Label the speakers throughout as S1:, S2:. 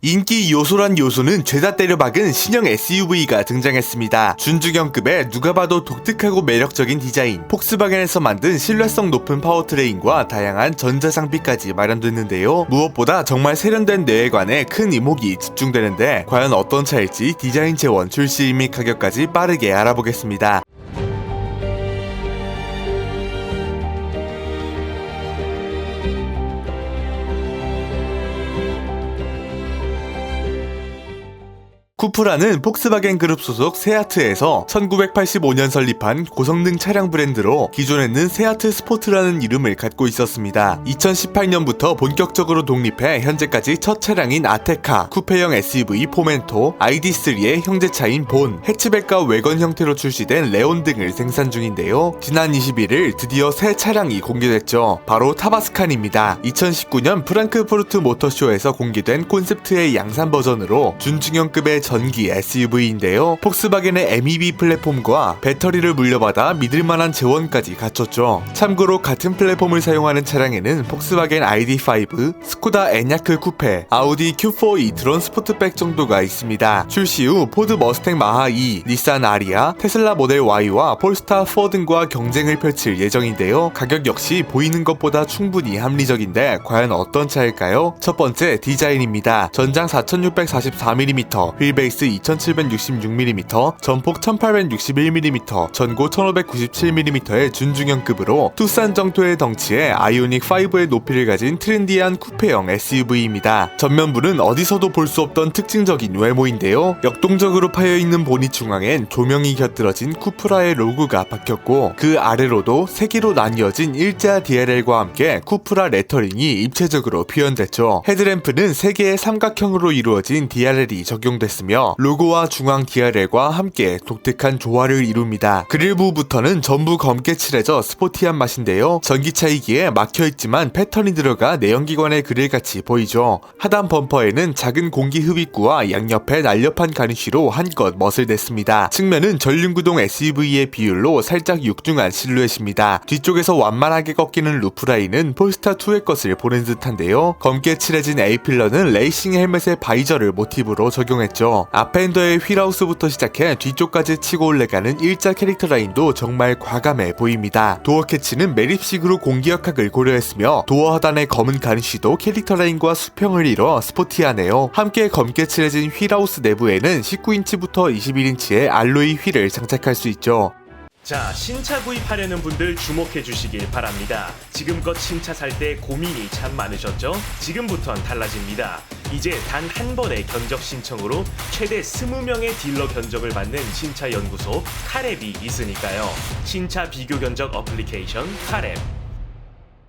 S1: 인기 요소란 요소는 죄다 때려박은 신형 SUV가 등장했습니다. 준주경급의 누가 봐도 독특하고 매력적인 디자인, 폭스바겐에서 만든 신뢰성 높은 파워트레인과 다양한 전자장비까지 마련됐는데요. 무엇보다 정말 세련된 내외관에 큰 이목이 집중되는데 과연 어떤 차일지 디자인 재원 출시 및 가격까지 빠르게 알아보겠습니다. 쿠프라는 폭스바겐 그룹 소속 세아트에서 1985년 설립한 고성능 차량 브랜드로 기존에는 세아트 스포트라는 이름을 갖고 있었습니다. 2018년부터 본격적으로 독립해 현재까지 첫 차량인 아테카, 쿠페형 SUV 포멘토, ID3의 형제차인 본, 해치백과 외건 형태로 출시된 레온 등을 생산 중인데요. 지난 21일 드디어 새 차량이 공개됐죠. 바로 타바스칸입니다. 2019년 프랑크푸르트 모터쇼에서 공개된 콘셉트의 양산 버전으로 준중형급의 전기 SUV인데요. 폭스바겐의 MEB 플랫폼과 배터리를 물려받아 믿을만한 재원까지 갖췄죠. 참고로 같은 플랫폼을 사용하는 차량에는 폭스바겐 ID5, 스코다 에냐크 쿠페, 아우디 Q4 이트론 스포트백 정도가 있습니다. 출시 후 포드 머스탱 마하 2, 닛산 아리아, 테슬라 모델 Y와 폴스타 4 등과 경쟁을 펼칠 예정인데요. 가격 역시 보이는 것보다 충분히 합리적인데 과연 어떤 차일까요? 첫 번째 디자인입니다. 전장 4644mm, 휠베이 스 2766mm, 전폭 1861mm, 전고 1597mm의 준중형급으로 투싼 정도의 덩치에 아이오닉 5의 높이를 가진 트렌디한 쿠페형 SUV입니다. 전면부는 어디서도 볼 수 없던 특징적인 외모인데요. 역동적으로 파여있는 보닛 중앙엔 조명이 곁들어진 쿠프라의 로고가 박혔고 그 아래로도 세 개로 나뉘어진 일자 DLL과 함께 쿠프라 레터링이 입체적으로 표현됐죠. 헤드램프는 세 개의 삼각형으로 이루어진 DLL이 적용됐 으며 로고와 중앙 DRL과 함께 독특한 조화를 이룹니다. 그릴부부터는 전부 검게 칠해져 스포티한 맛인데요. 전기차이기에 막혀있지만 패턴이 들어가 내연기관의 그릴같이 보이죠. 하단 범퍼에는 작은 공기 흡입구와 양옆에 날렵한 가니쉬로 한껏 멋을 냈습니다. 측면은 전륜구동 SUV의 비율로 살짝 육중한 실루엣입니다. 뒤쪽에서 완만하게 꺾이는 루프라인은 폴스타2의 것을 보는 듯한데요. 검게 칠해진 A필러는 레이싱 헬멧의 바이저를 모티브로 적용했죠. 앞엔더의 휠하우스부터 시작해 뒤쪽까지 치고 올라가는 일자 캐릭터 라인도 정말 과감해 보입니다. 도어 캐치는 매립식으로 공기역학을 고려했으며 도어 하단의 검은 가니쉬도 캐릭터 라인과 수평을 이뤄 스포티하네요. 함께 검게 칠해진 휠하우스 내부에는 19인치부터 21인치의 알로이 휠을 장착할 수 있죠.
S2: 자, 신차 구입하려는 분들 주목해 주시길 바랍니다. 지금껏 신차 살 때 고민이 참 많으셨죠? 지금부턴 달라집니다. 이제 단 한 번의 견적 신청으로 최대 20명의 딜러 견적을 받는 신차 연구소 카랩이 있으니까요. 신차 비교 견적 어플리케이션 카랩.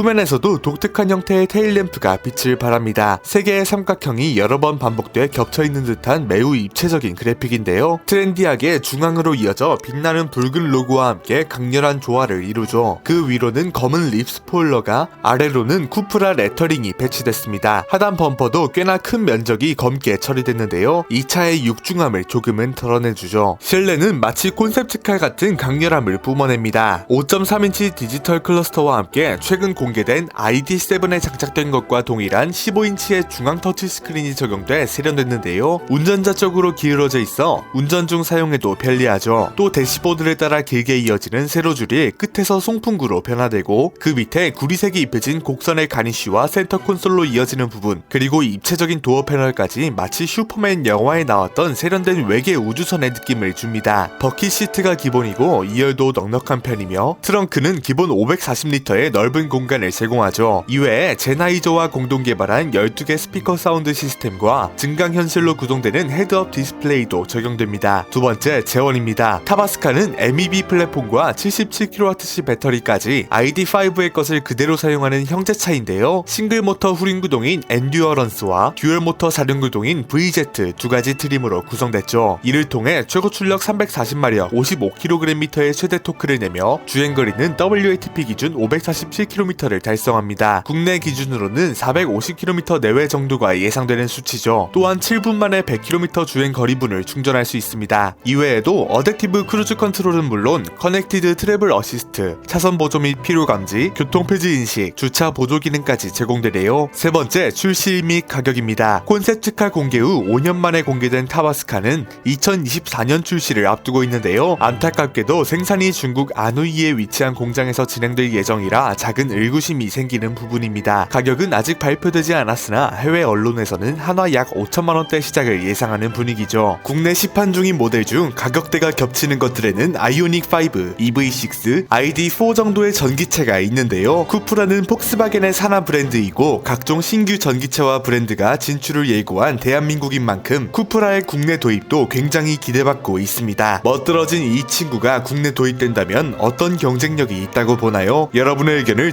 S1: 후면에서도 독특한 형태의 테일램프가 빛을 발합니다. 세 개의 삼각형이 여러 번 반복돼 겹쳐 있는 듯한 매우 입체적인 그래픽인데요. 트렌디하게 중앙으로 이어져 빛나는 붉은 로고와 함께 강렬한 조화를 이루죠. 그 위로는 검은 립 스포일러가 아래로는 쿠프라 레터링이 배치됐습니다. 하단 범퍼도 꽤나 큰 면적이 검게 처리됐는데요. 이 차의 육중함을 조금은 덜어내주죠. 실내는 마치 콘셉트칼 같은 강렬함을 뿜어냅니다. 5.3인치 디지털 클러스터와 함께 최근 공 개된 ID7에 장착된 것과 동일한 15인치의 중앙 터치 스크린이 적용돼 세련됐는데요. 운전자 쪽으로 기울어져 있어 운전 중 사용해도 편리하죠. 또 대시보드를 따라 길게 이어지는 세로줄이 끝에서 송풍구로 변화되고 그 밑에 구리색이 입혀진 곡선의 가니쉬와 센터 콘솔로 이어지는 부분 그리고 입체적인 도어 패널까지 마치 슈퍼맨 영화에 나왔던 세련된 외계 우주선의 느낌을 줍니다. 버킷 시트가 기본이고 2열도 넉넉한 편이며 트렁크는 기본 540리터의 넓은 공간 을 제공하죠. 이외에 제나이저와 공동 개발한 12개 스피커 사운드 시스템과 증강현실로 구동되는 헤드업 디스플레이도 적용됩니다. 두 번째, 재원입니다. 타바스카는 MEB 플랫폼과 77kWh 배터리까지 ID5의 것을 그대로 사용하는 형제차인데요. 싱글 모터 후륜 구동인 엔듀어런스와 듀얼 모터 사륜 구동인 VZ 두 가지 트림으로 구성됐죠. 이를 통해 최고 출력 340마력 55kgm의 최대 토크를 내며 주행거리는 WATP 기준 547km 450km를 달성합니다. 국내 기준으로는 450km 내외 정도가 예상되는 수치죠. 또한 7분 만에 100km 주행 거리분을 충전할 수 있습니다. 이외에도 어댑티브 크루즈 컨트롤은 물론 커넥티드 트래블 어시스트, 차선 보조 및 피로 감지, 교통 폐지 인식, 주차 보조 기능까지 제공되네요. 세 번째 출시 및 가격입니다. 콘셉트카 공개 후 5년 만에 공개된 타바스카는 2024년 출시를 앞두고 있는데요. 안타깝게도 생산이 중국 안후이에 위치한 공장에서 진행될 예정이라 작은 의구심이 생기는 부분입니다. 가격은 아직 발표되지 않았으나 해외 언론에서는 한화 약 5천만 원대 시작을 예상하는 분위기죠. 국내 시판 중인 모델 중 가격대가 겹치는 것들에는 아이오닉 5, EV6, ID4 정도의 전기체가 있는데요. 쿠프라는 폭스바겐의 산하 브랜드이고 각종 신규 전기차와 브랜드가 진출을 예고한 대한민국인 만큼 쿠프라의 국내 도입도 굉장히 기대받고 있습니다. 멋들어진 이 친구가 국내 도입된다면 어떤 경쟁력이 있다고 보나요? 여러분의 의견을